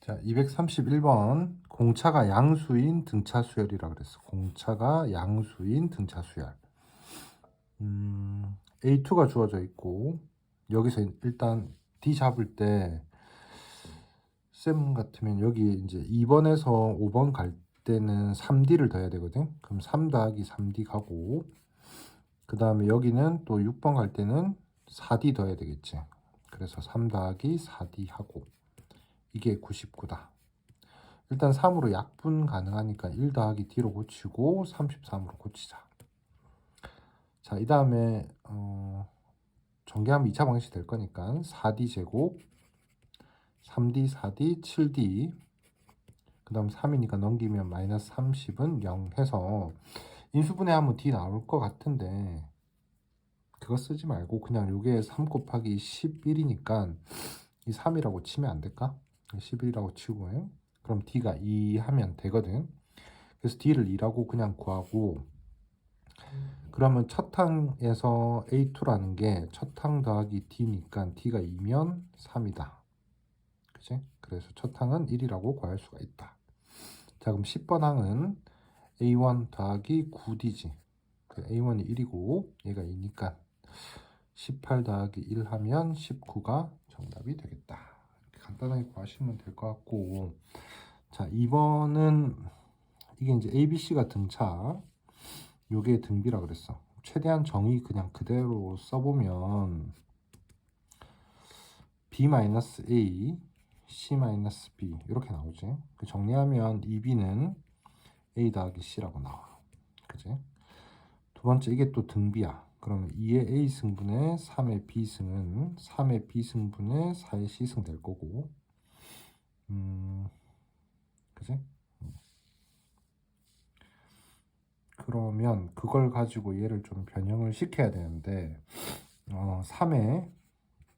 자, 231번 공차가 양수인 등차 수열이라 그랬어. 공차가 양수인 등차 수열. 음, A2가 주어져 있고 여기서 일단 D 잡을 때 쌤 같으면 여기 이제 2번에서 5번 갈 때는 3D를 더해야 되거든. 그럼 3 더하기 3D 가고 그 다음에 여기는 또 6번 갈 때는 4D 더해야 되겠지. 그래서 3 더하기 4D 하고 이게 99다. 일단 3으로 약분 가능하니까 1 더하기 D로 고치고 33으로 고치자. 자, 이 다음에 어, 전개하면 2차 방식 될 거니까 4D 제곱 3D, 4D, 7D 그 다음 3이니까 넘기면 마이너스 30은 0 해서 인수분해하면 D 나올 것 같은데 그거 쓰지 말고 그냥 요게 3 곱하기 11이니까 이 3이라고 치면 안 될까? 11이라고 치고 그럼 D가 2 하면 되거든 그래서 D를 2라고 그냥 구하고 그러면 첫 항에서 A2라는 게 첫 항 더하기 D니까 D가 2면 3이다 그치? 그래서 첫 항은 1이라고 구할 수가 있다. 자, 그럼 10번 항은 A1 더하기 9D지. 그 A1이 1이고 얘가 2니까 18 더하기 1 하면 19가 정답이 되겠다. 간단하게 구하시면 될 것 같고 자, 2번은 이게 이제 A, B, C가 등차 요게 등비라 그랬어. 최대한 정의 그냥 그대로 써보면 B-A C-B 이렇게 나오지. 그 정리하면 2B는 A 더하기 C라고 나와. 그지? 두 번째 이게 또 등비야. 그러면 2의 A 승분의 3의 B 승은 3의 B 승분의 4의 C 승 될 거고. 음. 그지? 음. 그러면 그걸 가지고 얘를 좀 변형을 시켜야 되는데 어, 3의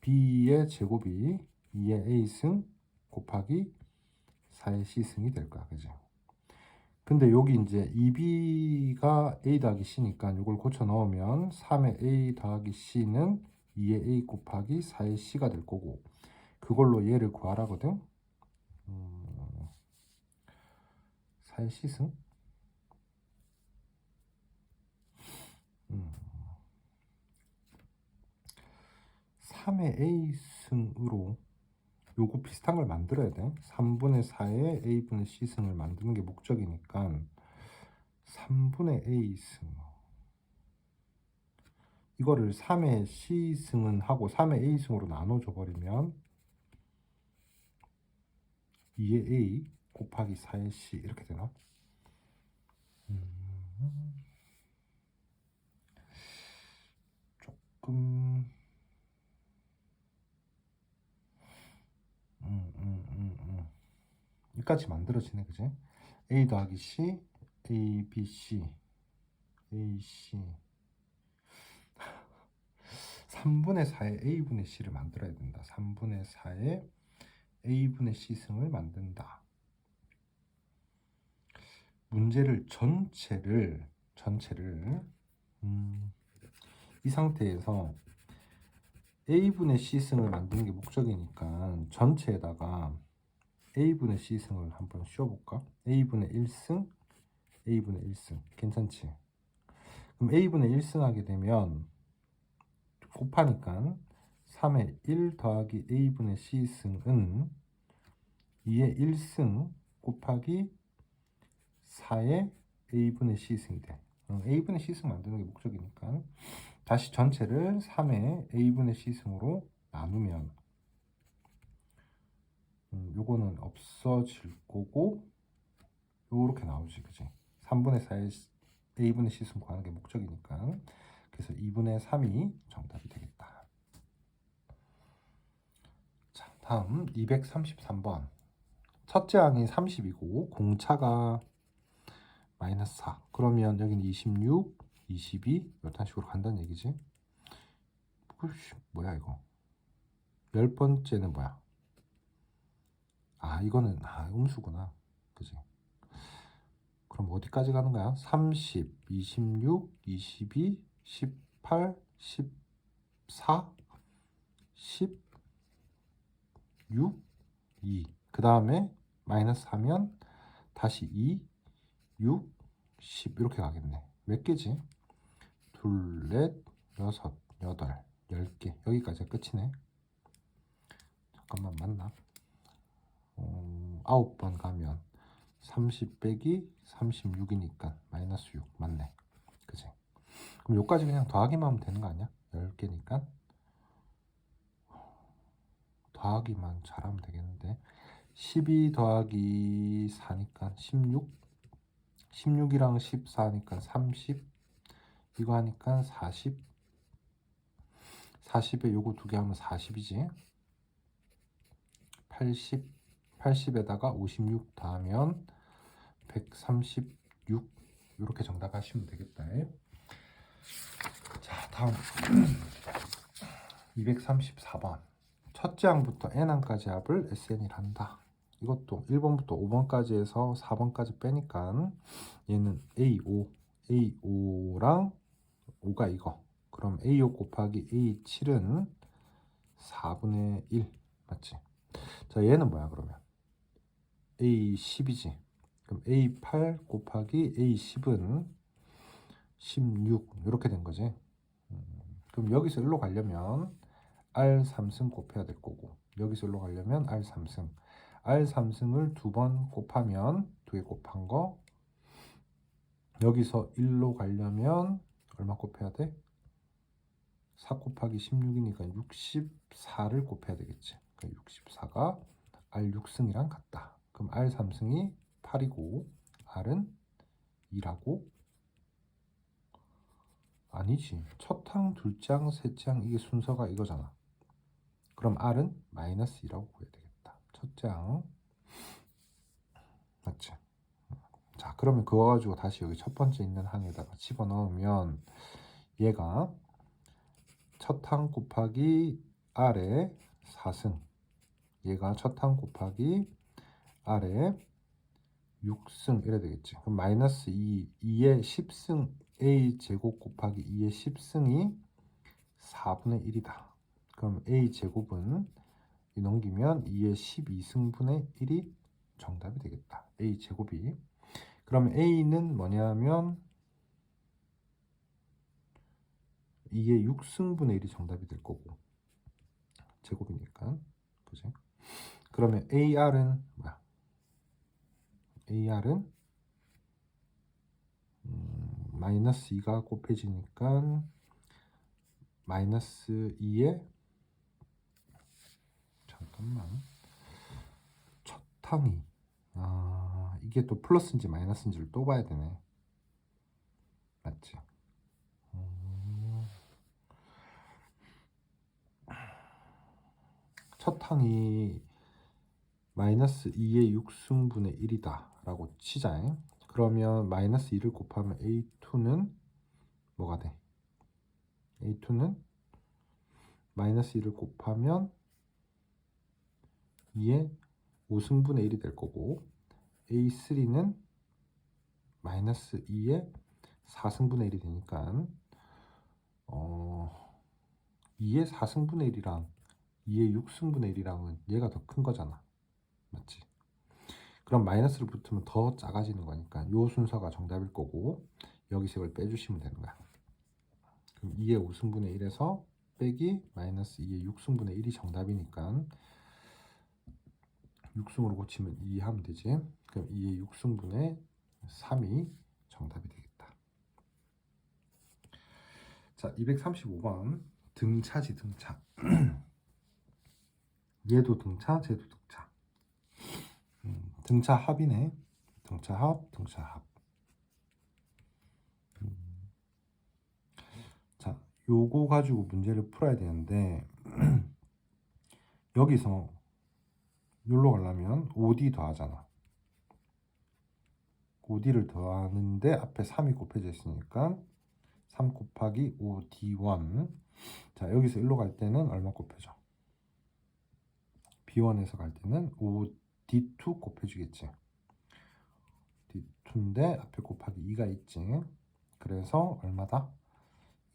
B의 제곱이 2의 A승 곱하기 4의 C승이 될 거야. 그죠? 근데 여기 이제 2B가 A 더하기 C니까 이걸 고쳐 넣으면 3의 A 더하기 C는 2의 A 곱하기 4의 C가 될 거고 그걸로 얘를 구하라거든. 음, 4의 C승? 음. 3의 A승으로 요거 비슷한 걸 만들어야 돼. 3분의 4의 A분의 C승을 만드는 게 목적이니까 3분의 A승 이거를 3의 C승은 하고 3의 A승으로 나눠줘 버리면 2의 A 곱하기 4의 C 이렇게 되나? 음, 조금 음, 음, 음, 음. 여기까지 만들어지네, 그지? A 더하기 C, A, B, C, A, C. 3분의 4의 A분의 C를 만들어야 된다. 3분의 4의 A분의 C 승을 만든다. 문제를 전체를 전체를 음, 이 상태에서 A분의 C승을 만드는 게 목적이니까 전체에다가 A분의 C승을 한번 씌워볼까? A분의 1승, A분의 1승 괜찮지? 그럼 A분의 1승 하게 되면 곱하니까 3의 1 더하기 A분의 C승은 2의 1승 곱하기 4의 A분의 C승이 돼. 어, A분의 C승 만드는 게 목적이니까 다시 전체를 3의 a분의 c승으로 나누면 음, 요거는 없어질 거고 요렇게 나오지 그지 3분의 4의 a분의 c승 구하는 게 목적이니까 그래서 2분의 3이 정답이 되겠다 자 다음 233번 첫째 항이 30이고 공차가 마이너스 4 그러면 여기는 26 22 이런 식으로 간다는 얘기지. 뭐야 이거? 열 번째는 뭐야? 아 이거는 아 음수구나. 그지? 그럼 어디까지 가는 거야? 30, 26, 22, 18, 14, 10, 6, 2 그 다음에 마이너스 하면 다시 2, 6, 10 이렇게 가겠네. 몇 개지? 둘, 넷, 여섯, 여덟, 열 개. 여기까지가 끝이네. 잠깐만 맞나? 어, 아홉 번 가면 30 빼기 36이니까 마이너스 6 맞네. 그지? 그럼 요까지 그냥 더하기만 하면 되는 거 아니야? 10개니까? 더하기만 잘하면 되겠는데. 12 더하기 4니까 16 16이랑 14니까 30 이거 하니까 40 40에 요거 두 개 하면 40이지. 80 80에다가 56 더하면 136 이렇게 정답 하시면 되겠다. 자 다음. 234번. 첫째 항부터 n항까지 합을 SN이라 한다. 이것도 1번부터 5번까지 해서 4번까지 빼니까 얘는 A5 A5랑 5가 이거. 그럼 A5 곱하기 A7은 4분의 1 맞지? 자 얘는 뭐야 그러면 A10이지 그럼 A8 곱하기 A10은 16 이렇게 된 거지 음, 그럼 여기서 1로 가려면 R3승 곱해야 될 거고 여기서 1로 가려면 R3승 R3승을 두 번 곱하면 두 개 곱한 거 여기서 1로 가려면 얼마 곱해야 돼? 4 곱하기 16이니까 64를 곱해야 되겠지. 그러니까 64가 R6승이랑 같다. 그럼 R3승이 8이고 R은 2라고? 아니지. 첫 항, 둘째 항, 셋째 항 이게 순서가 이거잖아. 그럼 R은 마이너스 2라고 구해야 되겠다. 첫째 항. 맞지? 자, 그러면 그거 가지고 다시 여기 첫 번째 있는 항에다가 집어넣으면 얘가 첫 항 곱하기 R의 4승 얘가 첫 항 곱하기 R의 6승 이래 되겠지. 그럼 마이너스 2, 2의 10승 A 제곱 곱하기 2의 10승이 4분의 1이다. 그럼 A 제곱은 이 넘기면 2의 12승분의 1이 정답이 되겠다. A 제곱이. 그럼 A는 뭐냐면 2의 6승분의 1이 정답이 될 거고 제곱이니까 그지? 그러면 AR은 뭐야? AR은 음, 마이너스 2가 곱해지니까 마이너스 2에 잠깐만 첫 항이 아 이게 또 플러스인지 마이너스인지를 또 봐야 되네 맞지? 음. 첫 항이 마이너스 2의 6승분의 1이다 라고 치자 그러면 마이너스 2를 곱하면 A2는 뭐가 돼? A2는 마이너스 2를 곱하면 2의 5승분의 1이 될 거고 A3는 마이너스 2의 4승분의 1이 되니까 어 2의 4승분의 1이랑 2의 6승분의 1이랑은 얘가 더 큰 거잖아 맞지? 그럼 마이너스를 붙으면 더 작아지는 거니까 요 순서가 정답일 거고 여기서 이걸 빼주시면 되는 거야 그럼 2의 5승분의 1에서 빼기 마이너스 2의 6승분의 1이 정답이니까 6승으로 고치면 2 하면 되지. 그럼 2의 6승분의 3이 정답이 되겠다. 자, 235번 등차지 등차. 얘도 등차, 쟤도 등차. 음, 등차 합이네. 등차 합, 등차 합. 음. 자, 요거 가지고 문제를 풀어야 되는데 여기서 여기로 가려면 5D 더하잖아. 5D를 더하는데 앞에 3이 곱해져 있으니까 3 곱하기 5D1 자 여기서 1로 갈 때는 얼마 곱해져? B1에서 갈 때는 5D2 곱해주겠지. D2인데 앞에 곱하기 2가 있지. 그래서 얼마다?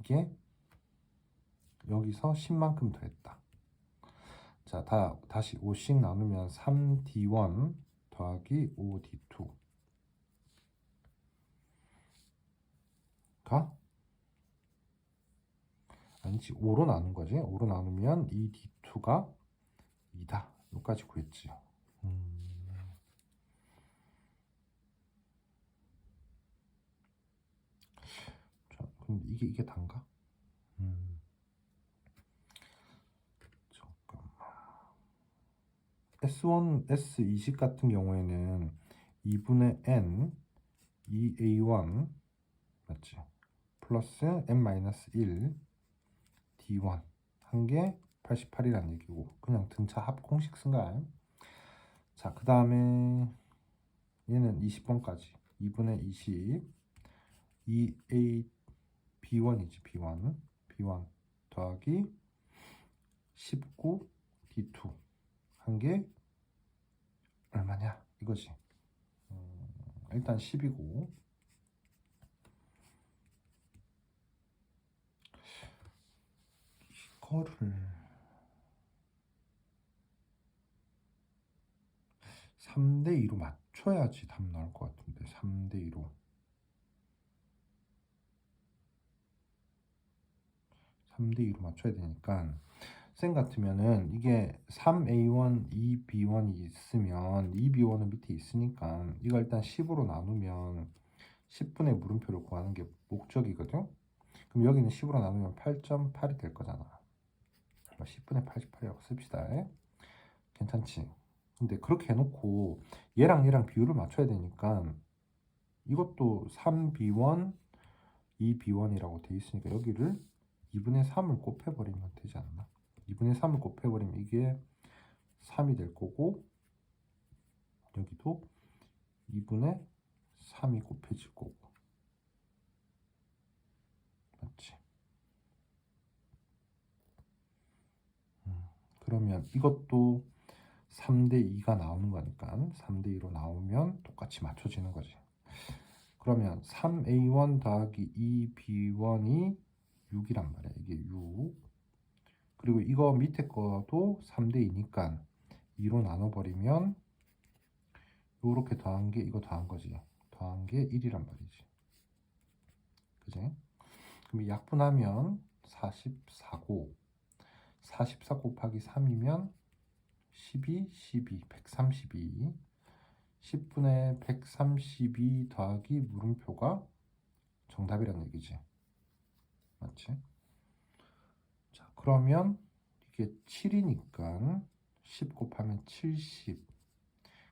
이게 여기서 10만큼 더했다. 자, 다 다시 5씩 나누면 3d1 더하기 5d2 가? 아니지 5로 나눈 거지. 5로 나누면 2d2가 2다. 여기까지 구했지 음. 자 그럼 이게 이게 단가? 음. 잠깐만 S1, S20 같은 경우에는 2분의 n 2a1 맞지? 플러스 n-1 d1 한 개 88이란 얘기고 그냥 등차 합 공식 쓴 거야. 자, 그 다음에 얘는 20번까지 2분의 20 2a b1이지 b1 b1 더하기 19 d2 한개 얼마냐? 이거지. 음, 일단 10이고. 이거를 3대 2로 맞춰야지 답 나올 것 같은데 3대 2로 3대 2로 맞춰야 되니까 쌤 같으면은 이게 3A1, 2B1이 있으면 2B1은 밑에 있으니까 이거 일단 10으로 나누면 10분의 물음표를 구하는 게 목적이거든. 그럼 여기는 10으로 나누면 8.8이 될 거잖아. 10분의 88이라고 씁시다. 괜찮지? 근데 그렇게 해놓고 얘랑 얘랑 비율을 맞춰야 되니까 이것도 3B1, 2B1이라고 돼 있으니까 여기를 2분의 3을 곱해버리면 되지 않나? 2분의 3을 곱해버리면 이게 3이 될 거고 여기도 2분의 3이 곱해질 거고 맞지? 음, 그러면 이것도 3대 2가 나오는 거니까 3대 2로 나오면 똑같이 맞춰지는 거지. 그러면 3a1 더하기 2b1이 6이란 말이야. 이게 6. 그리고 이거 밑에 거도 3대 2니까 2로 나눠버리면 요렇게 더한 게 이거 더한 거지. 더한 게 1이란 말이지. 그지? 그럼 약분하면 44고 44 곱하기 3이면 12, 12, 132 10분의 132 더하기 물음표가 정답이란 얘기지. 맞지? 자, 그러면 이게 7이니까 10 곱하면 70.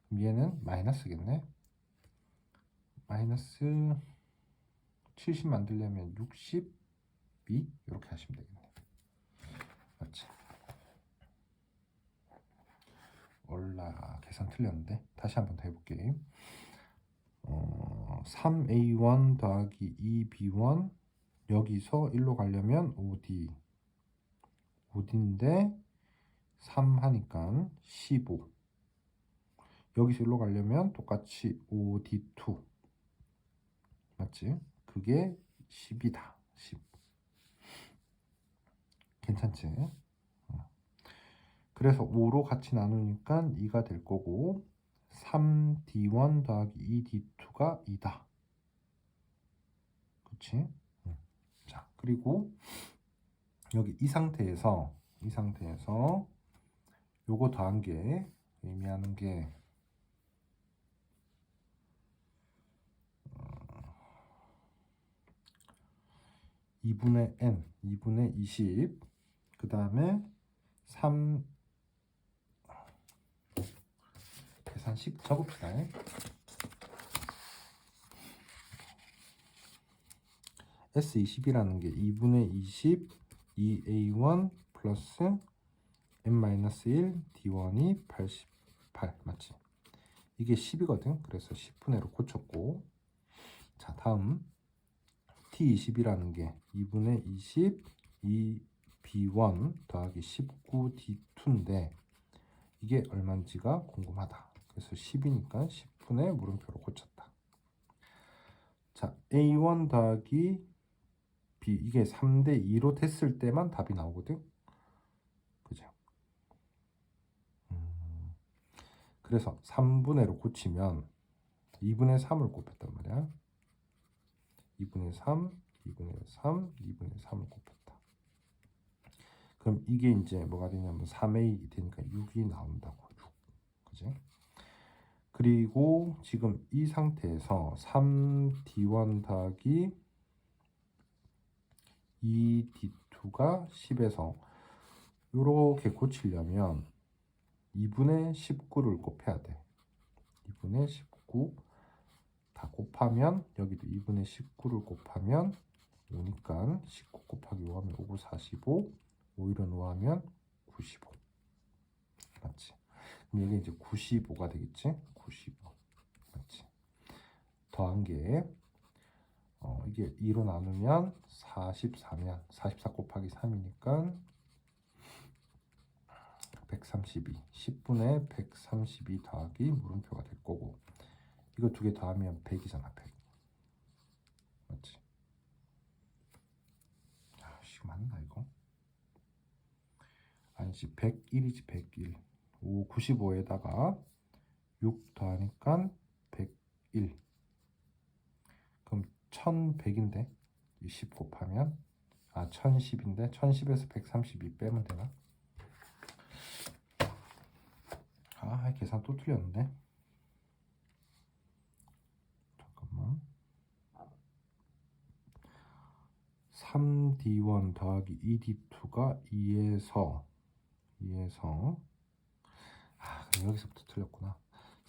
그럼 얘는 마이너스겠네. 마이너스 70 만들려면 62 이렇게 하시면 되겠네. 맞지? 올라 계산 틀렸는데 다시 한번 더 해볼게. 어, 3a1 더하기 2b1 여기서 1로 가려면 5d 5d인데 3 하니까 15 여기서 1로 가려면 똑같이 5d2 맞지? 그게 10이다 10 괜찮지? 어. 그래서 5로 같이 나누니까 2가 될 거고 3d1 더하기 2d2가 2다 그치? 자 그리고 여기 이 상태에서 이 상태에서 요거 더한 게 의미하는 게 어, 2분의 n, 2분의 20, 그 다음에 3 계산식 적읍시다. S20이라는 게 2분의 20 2A1 플러스 n-1 D1이 88 맞지? 이게 10이거든. 그래서 10분의 1로 고쳤고 자 다음 T20이라는 게 2분의 20 2B1 더하기 19 D2인데 이게 얼마인지가 궁금하다. 그래서 10이니까 10분의 물음표로 고쳤다. 자 A1 더하기 B 이게 3대 2로 됐을 때만 답이 나오거든. 그죠? 그래서 3분의 로 고치면 2분의 3을 곱했단 말이야. 2분의 3, 2분의 3, 2분의 3을 곱했다. 그럼 이게 이제 뭐가 되냐면 3a 되니까 6이 나온다고. 6. 그지? 그리고 지금 이 상태에서 3d1 더하기 2d2가 10에서 이렇게 고치려면 2분의 19를 곱해야 돼. 2분의 19 다 곱하면 여기도 2분의 19를 곱하면 5니까 19 곱하기 5 하면 5구 45 5일은 5 하면 95 맞지? 그럼 이게 이제 95가 되겠지? 95 맞지? 더한 게 어, 이게 2로 나누면 44면 44 곱하기 3이니까 132 10분의 132 더하기 물음표가 될 거고. 이거 두 개 더하면 100이잖아 100 맞지? 아, 씨 맞나 이거? 아니지 101이지 101 5 95에다가 6 더하니까 101 그럼 1100인데? 20 곱하면? 아 1010인데? 1010에서 132 빼면 되나? 아 계산 또 틀렸는데? 잠깐만. 3d1 더하기 2d2가 2에서 2에서. 아 여기서부터 틀렸구나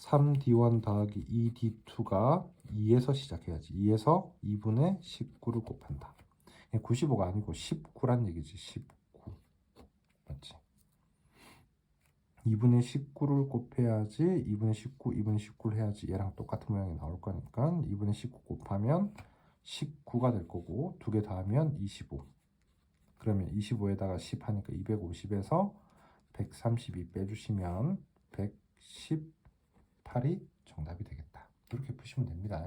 3d1 더하기 2d2가 2에서 시작해야지. 2에서 2분의 19를 곱한다. 95가 아니고 19란 얘기지. 19 맞지? 2분의 19를 곱해야지. 2분의 19, 2분의 19를 해야지. 얘랑 똑같은 모양이 나올 거니까 2분의 19 곱하면 19가 될 거고 두 개 더하면 25 그러면 25에다가 10 하니까 250에서 132 빼주시면 118이 정답이 되겠다. 이렇게 푸시면 됩니다.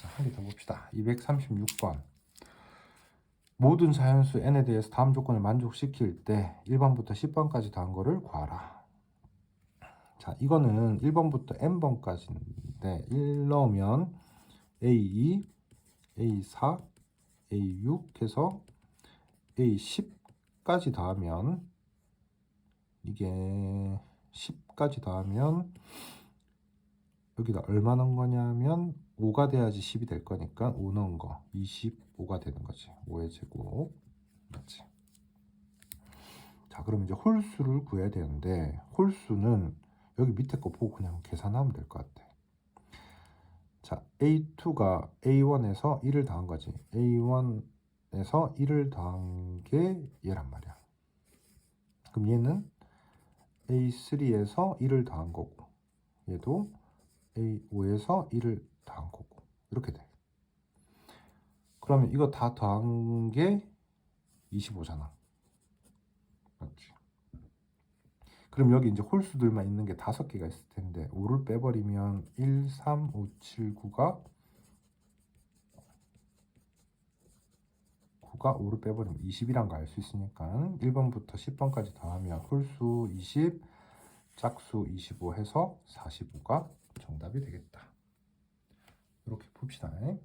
자, 한 개 더 봅시다. 236번. 모든 자연수 n에 대해서 다음 조건을 만족시킬 때 1번부터 10번까지 더한 거를 구하라. 자, 이거는 1번부터 n번까지인데 1 넣으면 a2, a4, a6 해서 a10까지 더하면 이게 10까지 더하면 여기다 얼마 넣은 거냐면 5가 돼야지 10이 될 거니까 5 넣은 거 25가 되는 거지. 5의 제곱. 맞지? 자 그럼 이제 홀수를 구해야 되는데 홀수는 여기 밑에 거 보고 그냥 계산하면 될 것 같아. 자 A2가 A1에서 1을 더한 거지. A1에서 1을 더한 게 얘란 말이야. 그럼 얘는 A3에서 1을 더한 거고 얘도 A5에서 1을 더한 거고 이렇게 돼. 그러면 이거 다 더한 게 25잖아. 맞지? 그럼 여기 이제 홀수들만 있는 게 다섯 개가 있을 텐데 5를 빼버리면 1, 3, 5, 7, 9가 9가 5를 빼버리면 20이란 거 알 수 있으니까 1번부터 10번까지 더하면 홀수 20, 짝수 25 해서 45가 정답이 되겠다. 이렇게 풉시다.